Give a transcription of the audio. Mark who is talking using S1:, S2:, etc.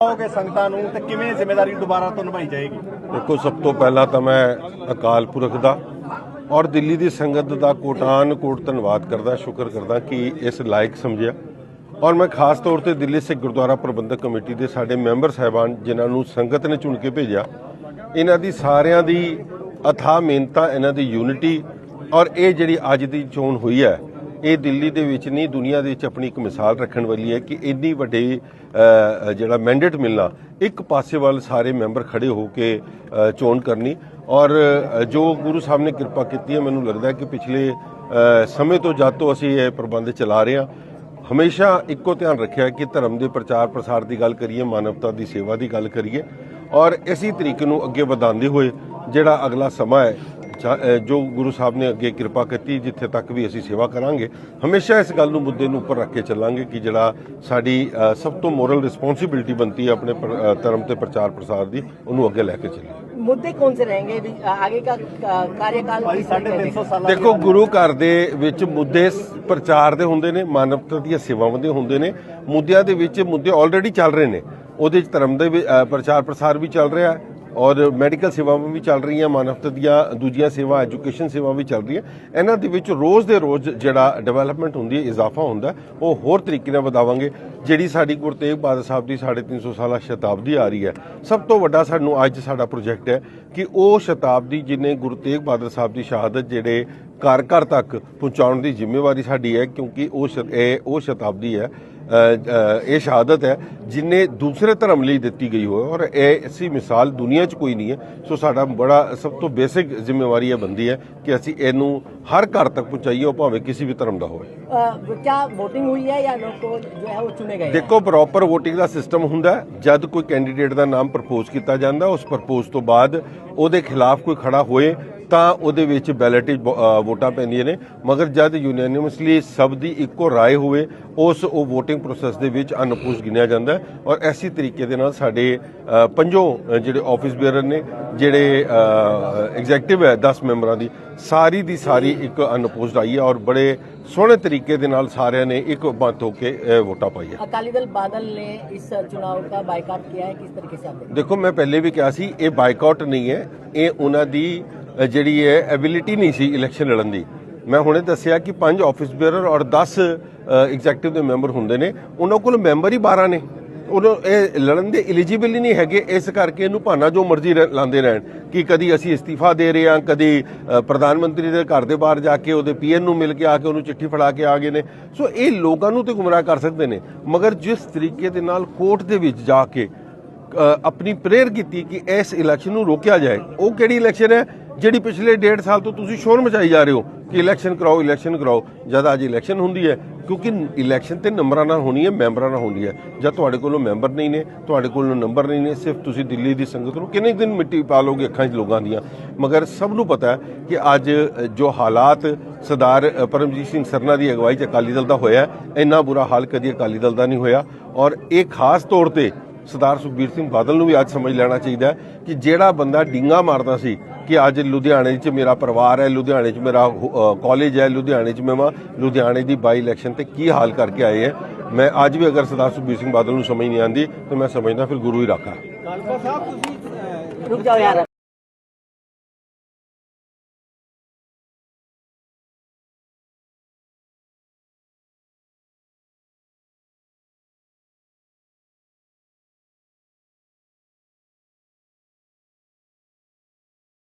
S1: ਕਹੋਗੇ ਸੰਗਤਾਂ ਨੂੰ ਤੇ ਕਿਵੇਂ ਜ਼ਿੰਮੇਵਾਰੀ ਦੁਬਾਰਾ ਤੋਂ ਨਿਭਾਈ ਜਾਏਗੀ?
S2: ਦੇਖੋ, ਸਭ ਤੋਂ ਪਹਿਲਾਂ ਤਾਂ ਮੈਂ ਅਕਾਲ ਪੁਰਖ ਦਾ ਔਰ ਦਿੱਲੀ ਦੀ ਸੰਗਤ ਦਾ ਕੋਟਾਨ ਕੋਟ ਧੰਨਵਾਦ ਕਰਦਾ, ਸ਼ੁਕਰ ਕਰਦਾ ਕਿ ਇਸ ਲਾਇਕ ਸਮਝਿਆ। ਔਰ ਮੈਂ ਖਾਸ ਤੌਰ ਤੇ ਦਿੱਲੀ ਸਿੱਖ ਗੁਰਦੁਆਰਾ ਪ੍ਰਬੰਧਕ ਕਮੇਟੀ ਦੇ ਸਾਡੇ ਮੈਂਬਰ ਸਾਹਿਬਾਨ, ਜਿਨ੍ਹਾਂ ਨੂੰ ਸੰਗਤ ਨੇ ਚੁਣ ਕੇ ਭੇਜਿਆ, ਇਹਨਾਂ ਦੀ ਸਾਰਿਆਂ ਦੀ ਅਥਾਹ ਮਿਹਨਤਾਂ, ਇਹਨਾਂ ਦੀ ਯੂਨਿਟੀ ਔਰ ਇਹ ਜਿਹੜੀ ਅੱਜ ਦੀ ਚੋਣ ਹੋਈ ਹੈ ਇਹ ਦਿੱਲੀ ਦੇ ਵਿੱਚ ਨਹੀਂ, ਦੁਨੀਆ ਦੇ ਵਿੱਚ ਆਪਣੀ ਇੱਕ ਮਿਸਾਲ ਰੱਖਣ ਵਾਲੀ ਹੈ ਕਿ ਇੰਨੀ ਵੱਡੀ ਜਿਹੜਾ ਮੈਂਡੇਟ ਮਿਲਣਾ, ਇੱਕ ਪਾਸੇ ਵੱਲ ਸਾਰੇ ਮੈਂਬਰ ਖੜੇ ਹੋ ਕੇ ਚੋਣ ਕਰਨੀ। ਔਰ ਜੋ ਗੁਰੂ ਸਾਹਿਬ ਨੇ ਕਿਰਪਾ ਕੀਤੀ ਹੈ, ਮੈਨੂੰ ਲੱਗਦਾ ਕਿ ਪਿਛਲੇ ਸਮੇਂ ਤੋਂ ਜਦ ਤੋਂ ਅਸੀਂ ਇਹ ਪ੍ਰਬੰਧ ਚਲਾ ਰਹੇ ਹਾਂ, ਹਮੇਸ਼ਾ ਇੱਕੋ ਧਿਆਨ ਰੱਖਿਆ ਕਿ ਧਰਮ ਦੇ ਪ੍ਰਚਾਰ ਪ੍ਰਸਾਰ ਦੀ ਗੱਲ ਕਰੀਏ, ਮਾਨਵਤਾ ਦੀ ਸੇਵਾ ਦੀ ਗੱਲ ਕਰੀਏ। ਔਰ ਇਸੇ ਤਰੀਕੇ ਨੂੰ ਅੱਗੇ ਵਧਾਉਂਦੇ ਹੋਏ ਜਿਹੜਾ ਅਗਲਾ ਸਮਾਂ ਹੈ ਜੋ ਗੁਰੂ ਸਾਹਿਬ ਨੇ ਅੱਗੇ ਕਿਰਪਾ ਕੀਤੀ ਜਿੱਥੇ ਤੱਕ ਵੀ ਅਸੀਂ ਸੇਵਾ ਕਰਾਂਗੇ ਹਮੇਸ਼ਾ ਇਸ ਗੱਲ ਨੂੰ ਮੁੱਦੇ ਨੂੰ ਉੱਪਰ ਰੱਖ ਕੇ ਚੱਲਾਂਗੇ ਕਿ ਜਿਹੜਾ ਸਾਡੀ ਸਭ ਤੋਂ ਮੋਰਲ ਰਿਸਪੌਂਸਿਬਿਲਟੀ ਬਣਦੀ ਹੈ ਆਪਣੇ ਧਰਮ ਤੇ ਪ੍ਰਚਾਰ ਪ੍ਰਸਾਰ ਦੀ ਉਹਨੂੰ ਅੱਗੇ ਲੈ ਕੇ ਚੱਲੀਏ।
S3: ਮੁੱਦੇ
S1: ਕੌਣ
S3: ਸੇ ਰਹਿਣਗੇ?
S1: ਆਗੇ
S3: ਦਾ
S1: ਕਾਰਜਕਾਲ
S3: 350
S1: ਸਾਲਾਂ
S2: ਦੇਖੋ ਗੁਰੂ ਘਰ ਦੇ ਵਿੱਚ ਮੁੱਦੇ ਪ੍ਰਚਾਰ ਦੇ ਹੁੰਦੇ ਨੇ ਮਾਨਵਤਾ ਦੀਆਂ ਸੇਵਾਵਾਂ ਦੇ ਹੁੰਦੇ ਨੇ ਮੁੱਦਿਆਂ ਦੇ ਵਿੱਚ ਮੁੱਦੇ ਆਲਰੇਡੀ ਚੱਲ ਰਹੇ ਨੇ। ਉਹਦੇ ਧਰਮ ਦੇ ਪ੍ਰਚਾਰ ਪ੍ਰਸਾਰ ਵੀ ਚੱਲ ਰਿਹਾ ਹੈ। ਔਰ ਮੈਡੀਕਲ ਸੇਵਾਵਾਂ ਵੀ ਚੱਲ ਰਹੀਆਂ ਮਾਨਵਤਾ ਦੀਆਂ ਦੂਜੀਆਂ ਸੇਵਾ, ਐਜੂਕੇਸ਼ਨ ਸੇਵਾ ਵੀ ਚੱਲ ਰਹੀਆਂ। ਇਹਨਾਂ ਦੇ ਵਿੱਚ ਰੋਜ਼ ਦੇ ਰੋਜ਼ ਜਿਹੜਾ ਡਿਵੈਲਪਮੈਂਟ ਹੁੰਦੀ ਹੈ, ਇਜ਼ਾਫਾ ਹੁੰਦਾ ਉਹ ਹੋਰ ਤਰੀਕੇ ਨਾਲ ਵਧਾਵਾਂਗੇ। ਜਿਹੜੀ ਸਾਡੀ ਗੁਰੂ ਤੇਗ ਬਹਾਦਰ ਸਾਹਿਬ ਦੀ 350 ਸਾਲਾ ਸ਼ਤਾਬਦੀ ਆ ਰਹੀ ਹੈ, ਸਭ ਤੋਂ ਵੱਡਾ ਸਾਨੂੰ ਅੱਜ ਸਾਡਾ ਪ੍ਰੋਜੈਕਟ ਹੈ ਕਿ ਉਹ ਸ਼ਤਾਬਦੀ ਜਿਹਨੇ ਗੁਰੂ ਤੇਗ ਬਹਾਦਰ ਸਾਹਿਬ ਦੀ ਸ਼ਹਾਦਤ ਜਿਹੜੇ ਘਰ ਘਰ ਤੱਕ ਪਹੁੰਚਾਉਣ ਦੀ ਜ਼ਿੰਮੇਵਾਰੀ ਸਾਡੀ ਹੈ, ਕਿਉਂਕਿ ਉਹ ਸ਼- ਇਹ ਉਹ ਸ਼ਤਾਬਦੀ ਹੈ ਇਹ ਸ਼ਹਾਦਤ ਹੈ ਜਿਨੇ ਦੂਸਰੇ ਧਰਮ ਲਈ ਦਿੱਤੀ ਗਈ ਹੋਵੇ ਔਰ ਇਹ ਐਸੀ ਮਿਸਾਲ ਦੁਨੀਆ 'ਚ ਕੋਈ ਨਹੀਂ ਹੈ ਸੋ ਸਾਡਾ ਬੜਾ ਸਭ ਤੋਂ ਬੇਸਿਕ ਜ਼ਿੰਮੇਵਾਰੀ ਇਹ ਬੰਦੀ ਹੈ ਕਿ ਅਸੀਂ ਇਹਨੂੰ ਹਰ ਘਰ ਤੱਕ ਪਹੁੰਚਾਈਏ ਉਹ ਭਾਵੇਂ ਕਿਸੇ ਵੀ ਧਰਮ ਦਾ ਹੋਵੇ।
S3: ਕਿਆ VOTING ਹੋਈ ਹੈ ਜਾਂ ਲੋਕੋ ਜੋ ਹੈ ਉਹ ਚੁਣੇ ਗਏ
S2: ਦੇਖੋ ਪ੍ਰੋਪਰ VOTING ਦਾ ਸਿਸਟਮ ਹੁੰਦਾ ਜਦ ਕੋਈ ਕੈਂਡੀਡੇਟ ਦਾ ਨਾਮ ਪ੍ਰਪੋਜ਼ ਕੀਤਾ ਜਾਂਦਾ ਉਸ ਪ੍ਰਪੋਜ਼ ਤੋਂ ਬਾਅਦ ਉਹਦੇ ਖਿਲਾਫ ਕੋਈ ਖੜਾ ਹੋਏ ਤਾਂ ਉਹਦੇ ਵਿੱਚ ਬੈਲਟ ਵੋਟਾਂ ਪੈਂਦੀਆਂ ਨੇ। ਮਗਰ ਜਦ ਯੂਨੈਨਿਮਸਲੀ ਸਭ ਦੀ ਇੱਕੋ رائے ਹੋਵੇ ਉਸ ਉਹ VOTING ਪ੍ਰੋਸੈਸ ਦੇ ਵਿੱਚ ਅਨਪੂਸ ਗਿਣਿਆ ਜਾਂਦਾ ਔਰ ਐਸੀ ਤਰੀਕੇ ਦੇ ਨਾਲ ਸਾਡੇ ਪੰਜੋ ਜਿਹੜੇ ਆਫਿਸ ਬੇਅਰਰ ਨੇ ਜਿਹੜੇ ਐਗਜ਼ੈਕਟਿਵ ਹੈ 10 ਮੈਂਬਰਾਂ ਦੀ ਸਾਰੀ ਦੀ ਸਾਰੀ ਇੱਕ ਅਨਪੋਜ਼ਡ ਆਈ ਹੈ ਔਰ ਬੜੇ ਸੋਹਣੇ ਤਰੀਕੇ ਦੇ ਨਾਲ ਸਾਰਿਆਂ ਨੇ ਇੱਕ ਬੰਤ ਹੋ ਕੇ ਵੋਟਾਂ ਪਾਈਆਂ।
S3: ਅਕਾਲੀ ਦਲ ਬਾਦਲ ਨੇ ਇਸ ਚੁਣਾਵ ਦਾ ਬਾਈਕਾਟ ਕੀਤਾ ਹੈ ਕਿਸ ਤਰੀਕੇ ਸੇ
S2: ਦੇਖੋ ਮੈਂ ਪਹਿਲੇ ਵੀ ਕਿਹਾ ਸੀ ਇਹ ਬਾਈਕਾਟ ਨਹੀਂ ਹੈ। ਇਹ ਉਹਨਾਂ ਦੀ ਜਿਹੜੀ ਹੈ ਐਬਿਲਿਟੀ ਨਹੀਂ ਸੀ ਇਲੈਕਸ਼ਨ ਲੜਨ ਦੀ। ਮੈਂ ਹੁਣੇ ਦੱਸਿਆ ਕਿ ਪੰਜ ਆਫਿਸ ਬੇਅਰਰ ਔਰ 10 ਐਗਜ਼ੈਕਟਿਵ ਦੇ ਮੈਂਬਰ ਹੁੰਦੇ ਨੇ। ਉਹਨਾਂ ਕੋਲ ਮੈਂਬਰ ਹੀ 12 ਨੇ। ਉਹਨੂੰ ਇਹ ਲੜਨ ਦੇ ਐਲੀਜੀਬਲ ਹੀ ਨਹੀਂ ਹੈਗੇ। ਇਸ ਕਰਕੇ ਇਹਨੂੰ ਭਾਨਾ ਜੋ ਮਰਜ਼ੀ ਰ- ਲਾਉਂਦੇ ਰਹਿਣ। ਕਿ ਕਦੀ ਅਸੀਂ ਇਸਤੀਫਾ ਦੇ ਰਹੇ ਹਾਂ, ਕਦੀ ਪ੍ਰਧਾਨ ਮੰਤਰੀ ਦੇ ਘਰ ਦੇ ਬਾਹਰ ਜਾ ਕੇ ਉਹਦੇ ਪੀਐਨ ਨੂੰ ਮਿਲ ਕੇ ਆ ਕੇ ਉਹਨੂੰ ਚਿੱਠੀ ਫੜਾ ਕੇ ਆ ਗਏ ਨੇ। ਸੋ ਇਹ ਲੋਕਾਂ ਨੂੰ ਤੇ ਗੁੰਮਰਾਹ ਕਰ ਸਕਦੇ ਨੇ। ਮਗਰ ਜਿਸ ਤਰੀਕੇ ਦੇ ਨਾਲ ਕੋਰਟ ਦੇ ਵਿੱਚ ਜਾ ਕੇ ਆਪਣੀ ਪ੍ਰੇਅਰ ਕੀਤੀ ਕਿ ਇਸ ਇਲੈਕਸ਼ਨ ਨੂੰ ਰੋਕਿਆ ਜਾਏ। ਉਹ ਕਿਹੜੀ ਇਲੈਕਸ਼ਨ ਹੈ? ਜਿਹੜੀ ਪਿਛਲੇ ਡੇਢ ਸਾਲ ਤੋਂ ਤੁਸੀਂ ਸ਼ੋਰ ਮਚਾਈ ਜਾ ਰਹੇ ਹੋ ਕਿ ਇਲੈਕਸ਼ਨ ਕਰਾਓ ਇਲੈਕਸ਼ਨ ਕਰਾਓ, ਜਦ ਅੱਜ ਇਲੈਕਸ਼ਨ ਹੁੰਦੀ ਹੈ, ਕਿਉਂਕਿ ਇਲੈਕਸ਼ਨ ਤੇ ਨੰਬਰਾਂ ਨਾਲ ਹੋਣੀ ਹੈ, ਮੈਂਬਰਾਂ ਨਾਲ ਹੋਣੀ ਹੈ। ਜਦ ਤੁਹਾਡੇ ਕੋਲੋਂ ਮੈਂਬਰ ਨਹੀਂ ਨੇ, ਤੁਹਾਡੇ ਕੋਲੋਂ ਨੰਬਰ ਨਹੀਂ ਨੇ, ਸਿਰਫ ਤੁਸੀਂ ਦਿੱਲੀ ਦੀ ਸੰਗਤ ਨੂੰ ਕਿੰਨੇ ਦਿਨ ਮਿੱਟੀ ਪਾ ਲੋਗੇ ਅੱਖਾਂ 'ਚ ਲੋਕਾਂ ਦੀਆਂ। ਮਗਰ ਸਭ ਨੂੰ ਪਤਾ ਹੈ ਕਿ ਅੱਜ ਜੋ ਹਾਲਾਤ ਸਰਦਾਰ ਪਰਮਜੀਤ ਸਿੰਘ ਸਰਨਾ ਦੀ ਅਗਵਾਈ 'ਚ ਅਕਾਲੀ ਦਲ ਦਾ ਹੋਇਆ ਇੰਨਾ ਬੁਰਾ ਹਾਲ ਕਦੀ ਅਕਾਲੀ ਦਲ ਦਾ ਨਹੀਂ ਹੋਇਆ। ਔਰ ਇਹ ਖਾਸ ਤੌਰ ਤੇ ਸਰਦਾਰ ਸੁਖਬੀਰ ਸਿੰਘ ਬਾਦਲ ਨੂੰ ਵੀ ਅੱਜ ਸਮਝ ਲੈਣਾ ਚਾਹੀਦਾ ਕਿ ਜਿਹੜਾ ਬੰਦਾ ਡਿੰਗਾ ਮਾਰਦਾ ਸੀ ਕਿ ਅੱਜ ਲੁਧਿਆਣੇ 'ਚ ਮੇਰਾ ਪਰਿਵਾਰ ਹੈ ਲੁਧਿਆਣੇ 'ਚ ਮੇਰਾ ਕਾਲਜ ਹੈ ਲੁਧਿਆਣੇ 'ਚ ਮੈਂ ਲੁਧਿਆਣੇ ਦੀ ਬਾਈ ਇਲੈਕਸ਼ਨ ਤੇ ਕੀ ਹਾਲ ਕਰਕੇ ਆਏ ਹੈ। ਮੈਂ ਅੱਜ ਵੀ ਅਗਰ ਸਰਦਾਰ ਸੁਖਬੀਰ ਸਿੰਘ ਬਾਦਲ ਨੂੰ ਸਮਝ ਨਹੀਂ ਆਉਂਦੀ ਤਾਂ ਮੈਂ ਸਮਝਦਾ ਫਿਰ ਗੁਰੂ ਹੀ ਰਾਖਾ।